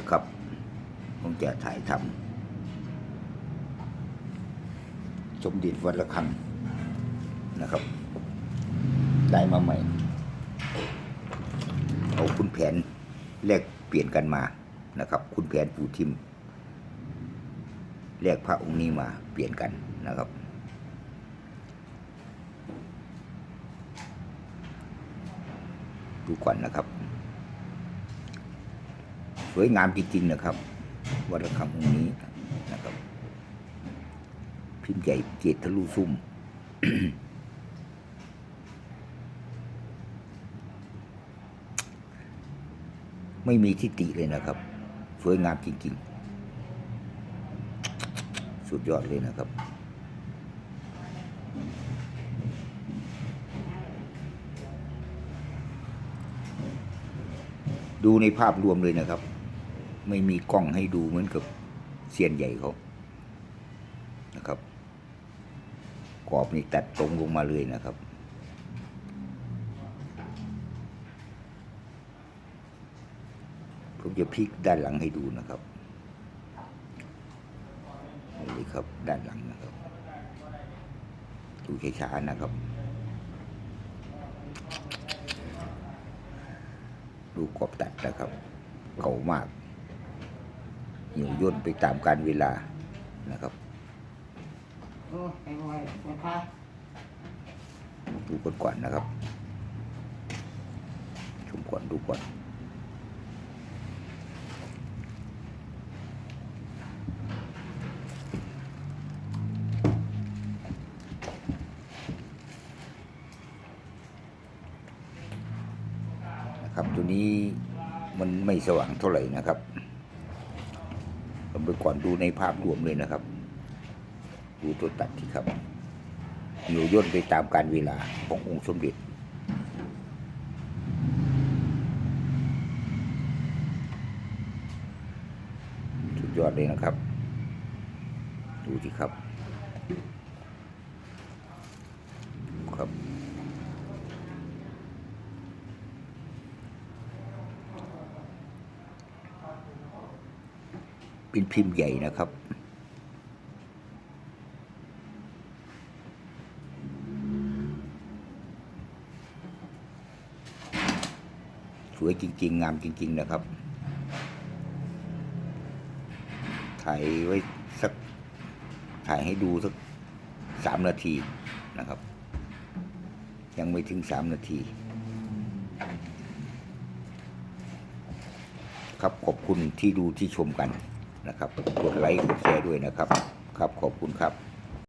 นะครับผมจะถ่ายทำสมเด็จวัดระฆังนะครับ ได้มาใหม่ เอาคุณแผนแลกเปลี่ยนกันมานะครับ คุณแผนปู่ทิมแลกพระองค์นี้มาเปลี่ยนกันนะครับดูก่อนนะครับ สวยงามจริงๆนะครับ วัดระฆังองค์นี้นะครับ พิมพ์ใหญ่เกตทะลุซุ่มไม่มีทิฏฐิเลยนะครับ สวยงามจริง ๆ สุดยอดเลยนะครับ ดูในภาพรวมเลยนะครับ ไม่มีกล้องให้ดูเหมือนกับเซียนใหญ่เขานะครับกรอบนี่ตัดตรงลงมาเลยนะครับ ผมจะพลิกด้านหลังให้ดูนะครับนี่ครับด้านหลังนะครับ ดูช้าๆนะครับ ดูกรอบตัดนะครับเก่ามาก เหี่ยวย่นไปตามการเวลานะครับโอ้ไอ้บอยนะคะดูก่อนก่อนนะครับ ชมก่อนดูก่อนนะครับตัวนี้มันไม่สว่างเท่าไหร่นะครับ เราไปก่อนดูในภาพรวมเลยนะครับ ดูตัวตัดที่ครับอยู่ย่นไปตามการเวลาขององค์สมเด็จสุดยอดเลยนะครับ ดูสิครับครับ เป็นพิมพ์ใหญ่นะครับ สวยจริง ๆ งามจริง ๆ นะครับถ่ายไว้สักถ่ายให้ดูสักสามนาทีนะครับ ยังไม่ถึงสามนาที ครับขอบคุณที่ดูที่ชมกัน นะครับกดไลค์กดแชร์ด้วยนะครับ ครับขอบคุณครับ